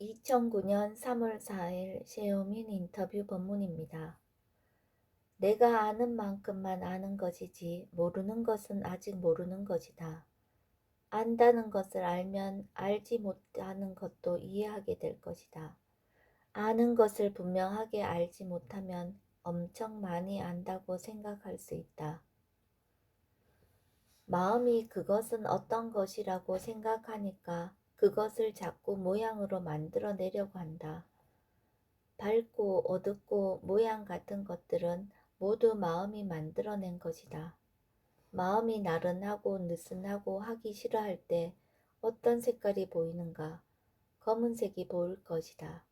2009년 3월 4일 셰오민 인터뷰 본문입니다. 내가 아는 만큼만 아는 것이지 모르는 것은 아직 모르는 것이다. 안다는 것을 알면 알지 못하는 것도 이해하게 될 것이다. 아는 것을 분명하게 알지 못하면 엄청 많이 안다고 생각할 수 있다. 마음이 그것은 어떤 것이라고 생각하니까 그것을 자꾸 모양으로 만들어 내려고 한다. 밝고 어둡고 모양 같은 것들은 모두 마음이 만들어낸 것이다. 마음이 나른하고 느슨하고 하기 싫어할 때 어떤 색깔이 보이는가? 검은색이 보일 것이다.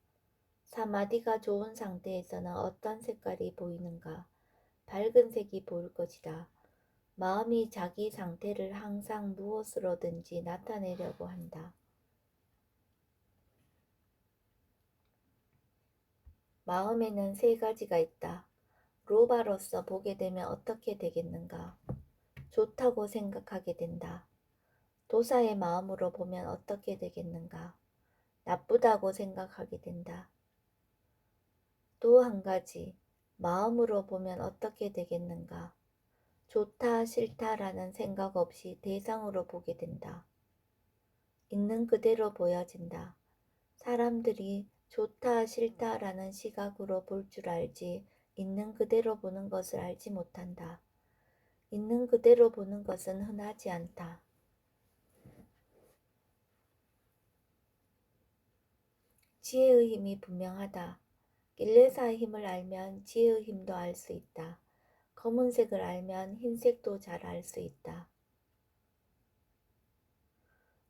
사마디가 좋은 상태에서는 어떤 색깔이 보이는가? 밝은 색이 보일 것이다. 마음이 자기 상태를 항상 무엇으로든지 나타내려고 한다. 마음에는 세 가지가 있다. 로바로서 보게 되면 어떻게 되겠는가? 좋다고 생각하게 된다. 도사의 마음으로 보면 어떻게 되겠는가? 나쁘다고 생각하게 된다. 또 한 가지, 마음으로 보면 어떻게 되겠는가? 좋다, 싫다라는 생각 없이 대상으로 보게 된다. 있는 그대로 보여진다. 사람들이 좋다, 싫다라는 시각으로 볼 줄 알지 있는 그대로 보는 것을 알지 못한다. 있는 그대로 보는 것은 흔하지 않다. 지혜의 힘이 분명하다. 길레사의 힘을 알면 지혜의 힘도 알 수 있다. 검은색을 알면 흰색도 잘 알 수 있다.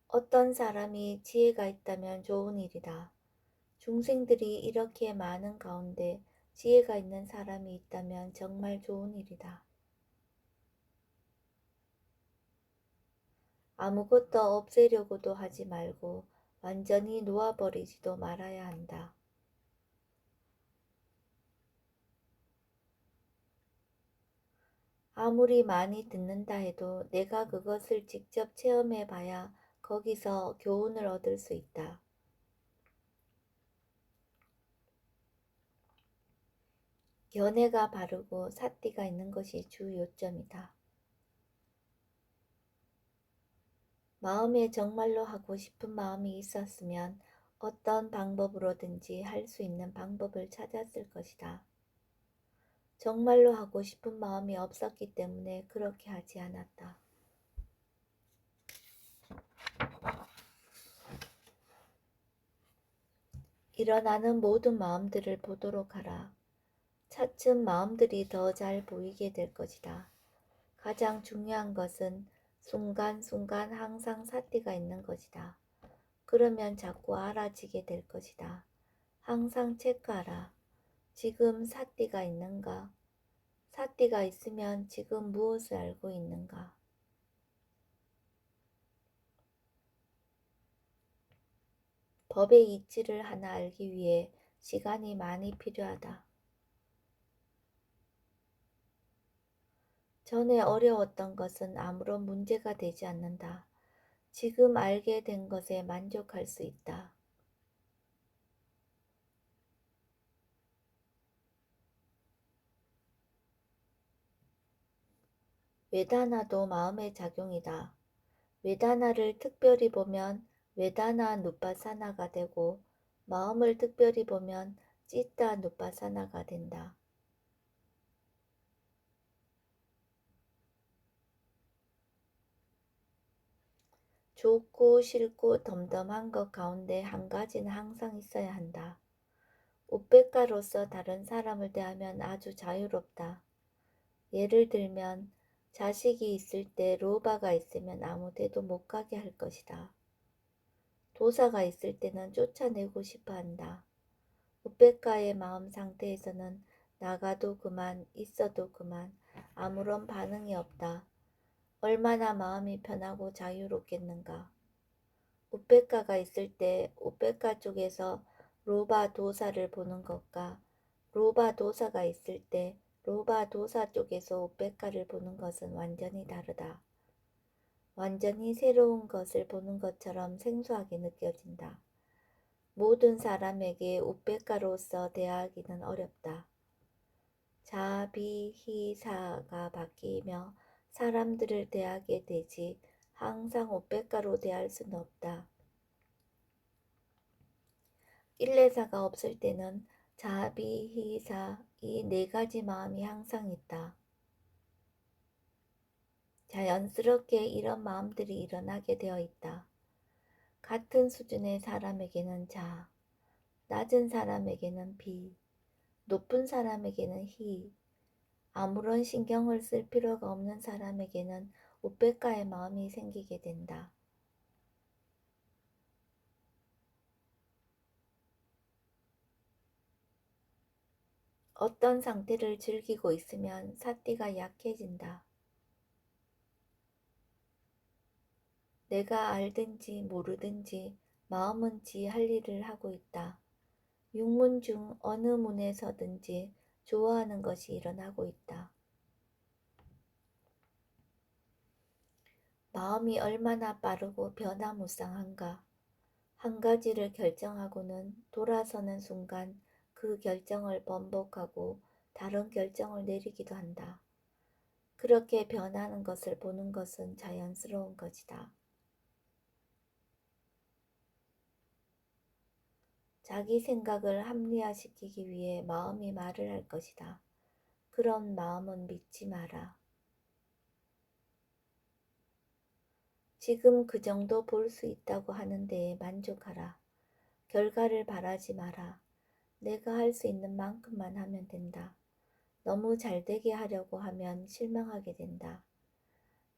어떤 사람이 지혜가 있다면 좋은 일이다. 중생들이 이렇게 많은 가운데 지혜가 있는 사람이 있다면 정말 좋은 일이다. 아무것도 없애려고도 하지 말고 완전히 놓아버리지도 말아야 한다. 아무리 많이 듣는다 해도 내가 그것을 직접 체험해 봐야 거기서 교훈을 얻을 수 있다. 견해가 바르고 사띠가 있는 것이 주 요점이다. 마음에 정말로 하고 싶은 마음이 있었으면 어떤 방법으로든지 할 수 있는 방법을 찾았을 것이다. 정말로 하고 싶은 마음이 없었기 때문에 그렇게 하지 않았다. 일어나는 모든 마음들을 보도록 하라. 차츰 마음들이 더 잘 보이게 될 것이다. 가장 중요한 것은 순간순간 항상 사띠가 있는 것이다. 그러면 자꾸 알아지게 될 것이다. 항상 체크하라. 지금 사띠가 있는가? 사띠가 있으면 지금 무엇을 알고 있는가? 법의 이치를 하나 알기 위해 시간이 많이 필요하다. 전에 어려웠던 것은 아무런 문제가 되지 않는다. 지금 알게 된 것에 만족할 수 있다. 외다나도 마음의 작용이다. 외다나를 특별히 보면 외다나 누빠사나가 되고 마음을 특별히 보면 찌따 누빠사나가 된다. 좋고 싫고 덤덤한 것 가운데 한 가지는 항상 있어야 한다. 우백가로서 다른 사람을 대하면 아주 자유롭다. 예를 들면 자식이 있을 때 로바가 있으면 아무 데도 못 가게 할 것이다. 도사가 있을 때는 쫓아내고 싶어 한다. 우백가의 마음 상태에서는 나가도 그만, 있어도 그만, 아무런 반응이 없다. 얼마나 마음이 편하고 자유롭겠는가. 우백가가 있을 때 우백가 쪽에서 로바 도사를 보는 것과 로바 도사가 있을 때 로바 도사 쪽에서 우백가를 보는 것은 완전히 다르다. 완전히 새로운 것을 보는 것처럼 생소하게 느껴진다. 모든 사람에게 우백가로서 대하기는 어렵다. 자비희사가 바뀌며 사람들을 대하게 되지 항상 오백가로 대할 수는 없다. 일례사가 없을 때는 자비 희사 이 네 가지 마음이 항상 있다. 자연스럽게 이런 마음들이 일어나게 되어 있다. 같은 수준의 사람에게는 자, 낮은 사람에게는 비, 높은 사람에게는 희, 아무런 신경을 쓸 필요가 없는 사람에게는 우백가의 마음이 생기게 된다. 어떤 상태를 즐기고 있으면 사띠가 약해진다. 내가 알든지 모르든지 마음은 지 할 일을 하고 있다. 육문 중 어느 문에서든지 좋아하는 것이 일어나고 있다. 마음이 얼마나 빠르고 변화무쌍한가. 한 가지를 결정하고는 돌아서는 순간 그 결정을 번복하고 다른 결정을 내리기도 한다. 그렇게 변하는 것을 보는 것은 자연스러운 것이다. 자기 생각을 합리화시키기 위해 마음이 말을 할 것이다. 그런 마음은 믿지 마라. 지금 그 정도 볼 수 있다고 하는 데에 만족하라. 결과를 바라지 마라. 내가 할 수 있는 만큼만 하면 된다. 너무 잘 되게 하려고 하면 실망하게 된다.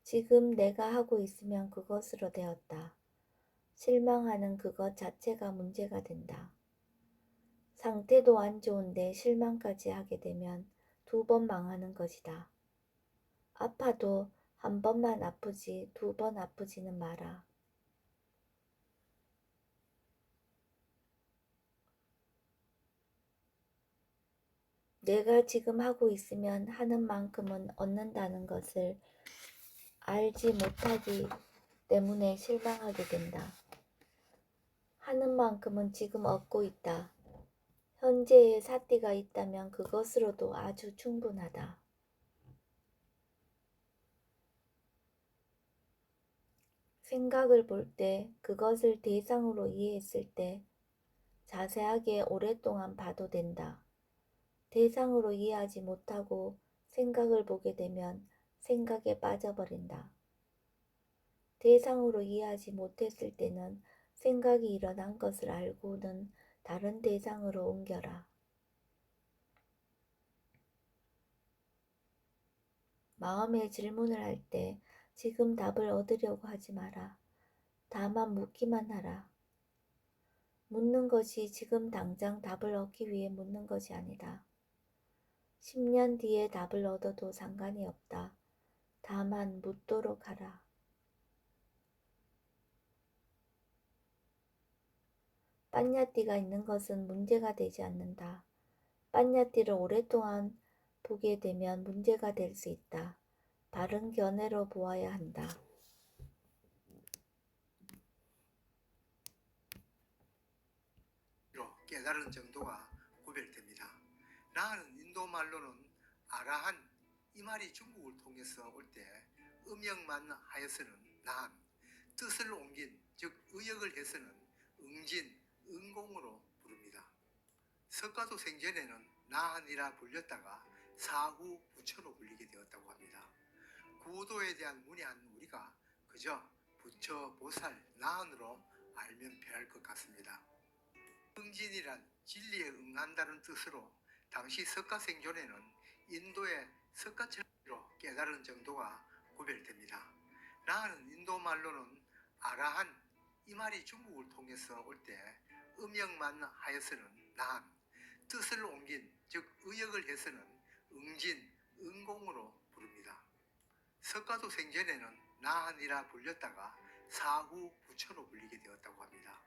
지금 내가 하고 있으면 그것으로 되었다. 실망하는 그것 자체가 문제가 된다. 상태도 안 좋은데 실망까지 하게 되면 두 번 망하는 것이다. 아파도 한 번만 아프지 두 번 아프지는 마라. 내가 지금 하고 있으면 하는 만큼은 얻는다는 것을 알지 못하기 때문에 실망하게 된다. 하는 만큼은 지금 얻고 있다. 현재의 사띠가 있다면 그것으로도 아주 충분하다. 생각을 볼 때 그것을 대상으로 이해했을 때 자세하게 오랫동안 봐도 된다. 대상으로 이해하지 못하고 생각을 보게 되면 생각에 빠져버린다. 대상으로 이해하지 못했을 때는 생각이 일어난 것을 알고는 다른 대상으로 옮겨라. 마음의 질문을 할 때 지금 답을 얻으려고 하지 마라. 다만 묻기만 하라. 묻는 것이 지금 당장 답을 얻기 위해 묻는 것이 아니다. 10년 뒤에 답을 얻어도 상관이 없다. 다만 묻도록 하라. 빤야띠가 있는 것은 문제가 되지 않는다. 빤야띠를 오랫동안 보게 되면 문제가 될 수 있다. 바른 견해로 보아야 한다. 로 깨달은 정도가 구별됩니다. 나는 인도 말로는 아라한 이 말이 중국을 통해서 올 때 음역만 하여서는 난 뜻을 옮긴 즉 의역을 해서는 응진 응공으로 부릅니다. 석가도 생전에는 나한이라 불렸다가 사후 부처로 불리게 되었다고 합니다. 구도에 대한 문의한 우리가 그저 부처 보살 나한으로 알면 편할 것 같습니다. 응진이란 진리에 응한다는 뜻으로 당시 석가 생존에는 인도의 석가천리로 깨달은 정도가 구별됩니다. 나는 인도 말로는 아라한 이 말이 중국을 통해서 올 때 음역만 하여서는 난 뜻을 옮긴 즉 의역을 해서는 응진 응공으로 부릅니다. 석가도 생전에는 나한이라 불렸다가 사후 부처로 불리게 되었다고 합니다.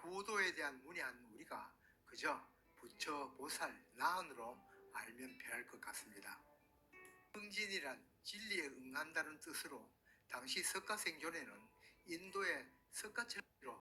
구도에 대한 문의한 우리가 그저 부처 보살 나은으로 알면 편할 것 같습니다. 응진이란 진리에 응한다는 뜻으로 당시 석가생존에는 인도의 석가천리로